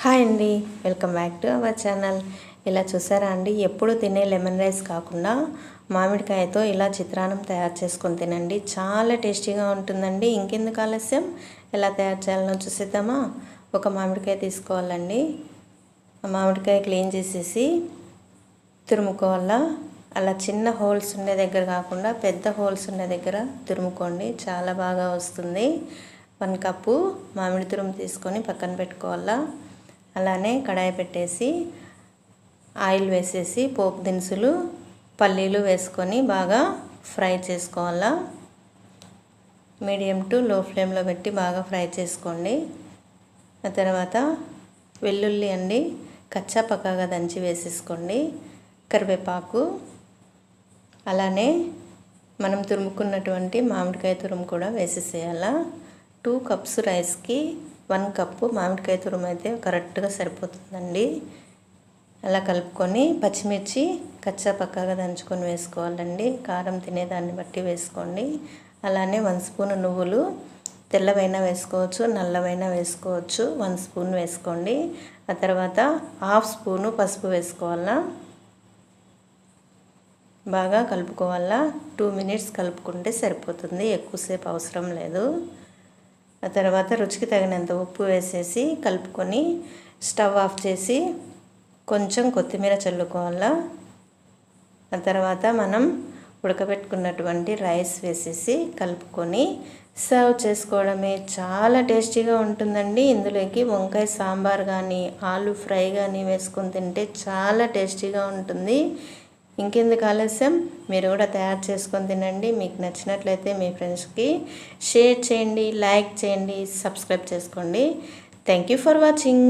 Hi అండి welcome back to our channel. ఇలా చూసారా అండి ఎప్పుడు తినే లెమన్ రైస్ కాకుండా మామిడికాయతో ఇలా చిత్రాన్నం తయారు చేసుకొని తినండి. చాలా టేస్టీగా ఉంటుందండి. ఇంకెందుకు ఆలస్యం? ఎలా తయారు చేయాలనో చూసేద్దామా? ఒక మామిడికాయ తీసుకోవాలండి. మామిడికాయ క్లీన్ చేసేసి తురుముకోవాలా? అలా చిన్న హోల్స్ ఉండే దగ్గర కాకుండా పెద్ద హోల్స్ ఉండే దగ్గర తురుముకోండి. చాలా బాగా వస్తుంది. వన్ కప్పు మామిడి తురుము తీసుకొని పక్కన పెట్టుకోవాలా? అలానే కడాయి పెట్టేసి ఆయిల్ వేసేసి పోపు దినుసులు పల్లీలు వేసుకొని బాగా ఫ్రై చేసుకోవాలా. మీడియం టు లో ఫ్లేమ్లో పెట్టి బాగా ఫ్రై చేసుకోండి. ఆ తర్వాత వెల్లుల్లి అండి కచ్చా పక్కాగా దంచి వేసేసుకోండి. కరివేపాకు అలానే మనం తురుముకున్నటువంటి మామిడికాయ తురుము కూడా వేసేసేయాలా. టూ కప్స్ రైస్కి వన్ కప్పు మామిడికాయ తురుము అయితే కరెక్ట్గా సరిపోతుందండి. అలా కలుపుకొని పచ్చిమిర్చి కచ్చా పక్కాగా దంచుకొని వేసుకోవాలండి. కారం తినేదాన్ని బట్టి వేసుకోండి. అలానే వన్ స్పూన్ నువ్వులు తెల్లవైనా వేసుకోవచ్చు నల్లవైనా వేసుకోవచ్చు. వన్ స్పూన్ వేసుకోండి. ఆ తర్వాత హాఫ్ స్పూను పసుపు వేసుకోవాలా? బాగా కలుపుకోవాలా? టూ మినిట్స్ కలుపుకుంటే సరిపోతుంది. ఎక్కువసేపు అవసరం లేదు. ఆ తర్వాత రుచికి తగినంత ఉప్పు వేసేసి కలుపుకొని స్టవ్ ఆఫ్ చేసి కొంచెం కొత్తిమీర చల్లుకోవాలా. ఆ తర్వాత మనం ఉడకబెట్టుకున్నటువంటి రైస్ వేసేసి కలుపుకొని సర్వ్ చేసుకోవడమే. చాలా టేస్టీగా ఉంటుందండి. ఇందులోకి వంకాయ సాంబార్ కానీ ఆలు ఫ్రై కానీ వేసుకొని తింటే చాలా టేస్టీగా ఉంటుంది. ఇంకెందుకు ఆలస్యం? మీరు కూడా తయారు చేసుకొని తినండి. మీకు నచ్చినట్లయితే మీ ఫ్రెండ్స్కి షేర్ చేయండి లైక్ చేయండి సబ్స్క్రైబ్ చేసుకోండి. Thank you for watching.